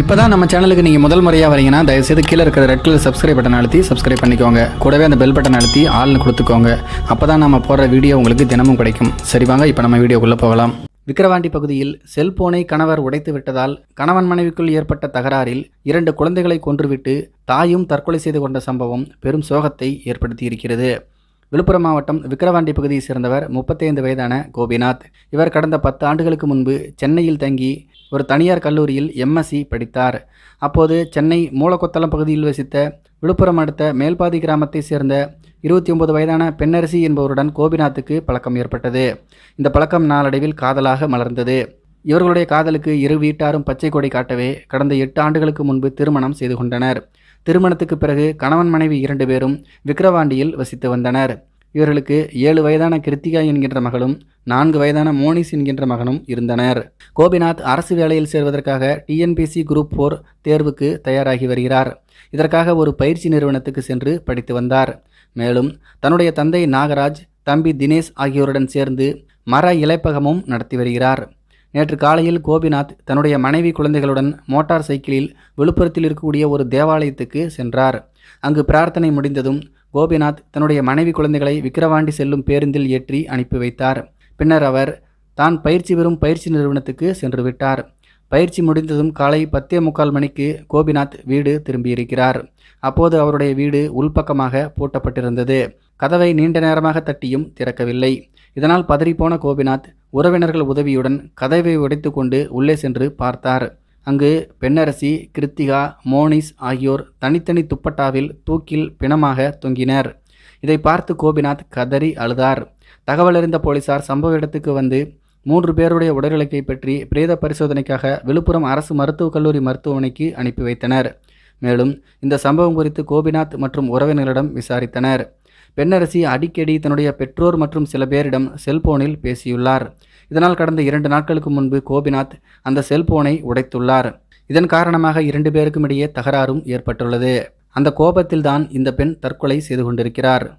இப்போ தான் நம்ம சேனலுக்கு நீங்கள் முதல் முறையாக வரீங்கன்னா தயவுசெய்து கீழே இருக்கிற ரெட் கலர் சப்ஸ்கிரைப் பட்டன் அழுத்தி சப்ஸ்கிரைப் பண்ணிக்கோங்க. கூடவே அந்த பெல் பட்டன் அழுத்தி ஆள்னு கொடுத்துக்கோங்க. அப்போ தான் நம்ம போடுற வீடியோ உங்களுக்கு தினமும் கிடைக்கும். சரி வாங்க இப்போ நம்ம வீடியோக்குள்ளே போகலாம். விக்கிரவாண்டி பகுதியில் செல்போனை கணவர் உடைத்து விட்டதால் கணவன் மனைவிக்குள் ஏற்பட்ட தகராறில் இரண்டு குழந்தைகளை கொன்றுவிட்டு தாயும் தற்கொலை செய்து கொண்ட சம்பவம் பெரும் சோகத்தை ஏற்படுத்தியிருக்கிறது. விழுப்புரம் மாவட்டம் விக்கிரவாண்டி பகுதியை சேர்ந்தவர் முப்பத்தைந்து வயதான கோபிநாத். இவர் கடந்த பத்து ஆண்டுகளுக்கு முன்பு சென்னையில் தங்கி ஒரு தனியார் கல்லூரியில் எம்எஸ்சி படித்தார். அப்போது சென்னை மூலக்கொத்தளம் பகுதியில் வசித்த விழுப்புரம் அடுத்த மேல்பாதி கிராமத்தைச் சேர்ந்த இருபத்தி ஒன்பது வயதான பெண்ணரசி என்பவருடன் கோபிநாத்துக்கு பழக்கம் ஏற்பட்டது. இந்த பழக்கம் நாளடைவில் காதலாக மலர்ந்தது. இவர்களுடைய காதலுக்கு இரு வீட்டாரும் பச்சை கொடை காட்டவே கடந்த எட்டு ஆண்டுகளுக்கு முன்பு திருமணம் செய்து கொண்டனர். திருமணத்துக்கு பிறகு கணவன் மனைவி இரண்டு பேரும் விக்கிரவாண்டியில் வசித்து வந்தனர். இவர்களுக்கு ஏழு வயதான கிருத்திகா என்கின்ற மகளும் நான்கு வயதான மோனிஸ் என்கின்ற மகனும் இருந்தனர். கோபிநாத் அரசு வேலையில் சேர்வதற்காக டிஎன்பிசி குரூப் ஃபோர் தேர்வுக்கு தயாராகி வருகிறார். இதற்காக ஒரு பயிற்சி நிறுவனத்துக்கு சென்று படித்து வந்தார். மேலும் தன்னுடைய தந்தை நாகராஜ் தம்பி தினேஷ் ஆகியோருடன் சேர்ந்து மர இலைப்பகமும் நடத்தி வருகிறார். நேற்று காலையில் கோபிநாத் தன்னுடைய மனைவி குழந்தைகளுடன் மோட்டார் சைக்கிளில் விழுப்புரத்தில் இருக்கக்கூடிய ஒரு தேவாலயத்துக்கு சென்றார். அங்கு பிரார்த்தனை முடிந்ததும் கோபிநாத் தன்னுடைய மனைவி குழந்தைகளை விக்கிரவாண்டி செல்லும் பேருந்தில் ஏற்றி அனுப்பி வைத்தார். பின்னர் அவர் தான் பயிற்சி பெறும் பயிற்சி நிறுவனத்துக்கு சென்று விட்டார். பயிற்சி முடிந்ததும் காலை பத்தே முக்கால் மணிக்கு கோபிநாத் வீடு திரும்பியிருக்கிறார். அப்போது அவருடைய வீடு உள்பக்கமாக பூட்டப்பட்டிருந்தது. கதவை நீண்ட நேரமாக தட்டியும் திறக்கவில்லை. இதனால் பதறிப்போன கோபிநாத் உறவினர்கள் உதவியுடன் கதவை உடைத்துக்கொண்டு உள்ளே சென்று பார்த்தார். அங்கு பெண்ணரசி கிருத்திகா மோனிஸ் ஆகியோர் தனித்தனி துப்பட்டாவில் தூக்கில் பிணமாக தொங்கினர். இதை பார்த்து கோபிநாத் கதறி அழுதார். தகவலறிந்த போலீசார் சம்பவ இடத்துக்கு வந்து மூன்று பேருடைய உடல்களை பற்றி பிரேத பரிசோதனைக்காக விழுப்புரம் அரசு மருத்துவக் கல்லூரி மருத்துவமனைக்கு அனுப்பி வைத்தனர். மேலும் இந்த சம்பவம் குறித்து கோபிநாத் மற்றும் உறவினர்களிடம் விசாரித்தனர். பெண்ணரசி அடிக்கடி தன்னுடைய பெற்றோர் மற்றும் சில பேரிடம் செல்போனில் பேசியுள்ளார். இதனால் கடந்த இரண்டு நாட்களுக்கு முன்பு கோபிநாத் அந்த செல்போனை உடைத்துள்ளார். இதன் காரணமாக இரண்டு பேருக்கும் இடையே தகராறும் ஏற்பட்டுள்ளது. அந்த கோபத்தில் தான் இந்த பெண் தற்கொலை செய்து கொண்டிருக்கிறார்.